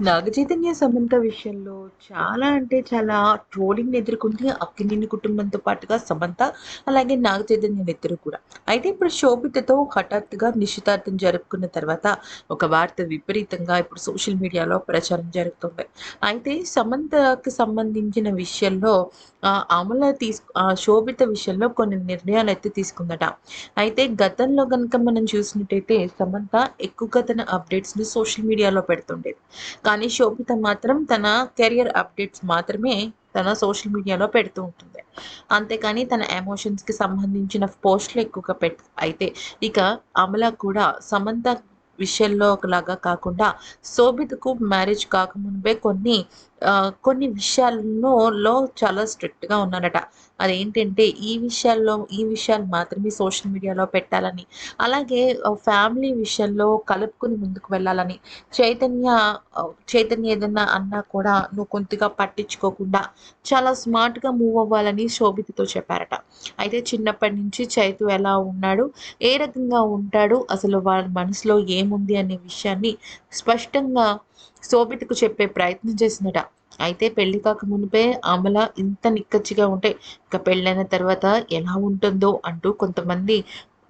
నాగచైతన్య సమంత విషయంలో చాలా అంటే చాలా ట్రోలింగ్‌ని ఎదుర్కొంది అక్కినేని కుటుంబంతో పాటుగా సమంత, అలాగే నాగచైతన్యం ఇద్దరు కూడా. అయితే ఇప్పుడు శోభితతో హఠాత్తుగా నిశ్చితార్థం జరుపుకున్న తర్వాత ఒక వార్త విపరీతంగా ఇప్పుడు సోషల్ మీడియాలో ప్రచారం జరుగుతుంది. అయితే సమంతకు సంబంధించిన విషయంలో అమల తీస్ శోభిత విషయంలో కొన్ని నిర్ణయాలు అయితే తీసుకుందట. అయితే గతంలో కనుక మనం చూసినట్టయితే సమంత ఎక్కువగా తన అప్డేట్స్‌ని సోషల్ మీడియాలో పెడుతుండేది. కానీ శోభిత మాత్రం తన కెరియర్ అప్డేట్స్ మాత్రమే తన సోషల్ మీడియాలో పెడుతూ ఉంటుంది. అంతేకాని తన ఎమోషన్స్‌కి సంబంధించిన పోస్ట్‌లు ఎక్కువగా పెట్ అయితే ఇక అమల కూడా సమంత విషయంలో ఒకలాగా కాకుండా శోభితకు మ్యారేజ్ కాకముందే కొన్ని కొన్ని విషయాల్లో చాలా స్ట్రిక్ట్‌గా ఉన్నారట. అదేంటంటే ఈ విషయాల్లో ఈ విషయాలు మాత్రమే సోషల్ మీడియాలో పెట్టాలని, అలాగే ఫ్యామిలీ విషయంలో కలుపుకుని ముందుకు వెళ్ళాలని, చైతన్య చైతన్య ఏదన్నా అన్నా కూడా నువ్వు కొద్దిగా పట్టించుకోకుండా చాలా స్మార్ట్‌గా మూవ్ అవ్వాలని శోభితతో చెప్పారట. అయితే చిన్నప్పటి నుంచి చైతు ఎలా ఉన్నాడు, ఏ రకంగా ఉంటాడు, అసలు వాళ్ళ మనసులో ఏం ఏముంది అనే విషయాన్ని స్పష్టంగా శోభితకు చెప్పే ప్రయత్నం చేసిందట. అయితే పెళ్ళి కాక మునిపే అమల ఇంత నిక్కచ్చిగా ఉంటే ఇక పెళ్ళైన తర్వాత ఎలా ఉంటుందో అంటూ కొంతమంది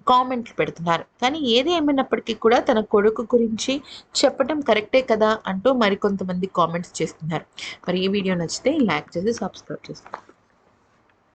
కామెంట్లు పెడుతున్నారు. కానీ ఏది ఏమైనప్పటికీ కూడా తన కొడుకు గురించి చెప్పడం కరెక్టే కదా! అంటూ మరికొంతమంది కామెంట్స్ చేస్తున్నారు. మరి ఈ వీడియో నచ్చితే లైక్ చేసి సబ్స్క్రైబ్ చేసుకోండి.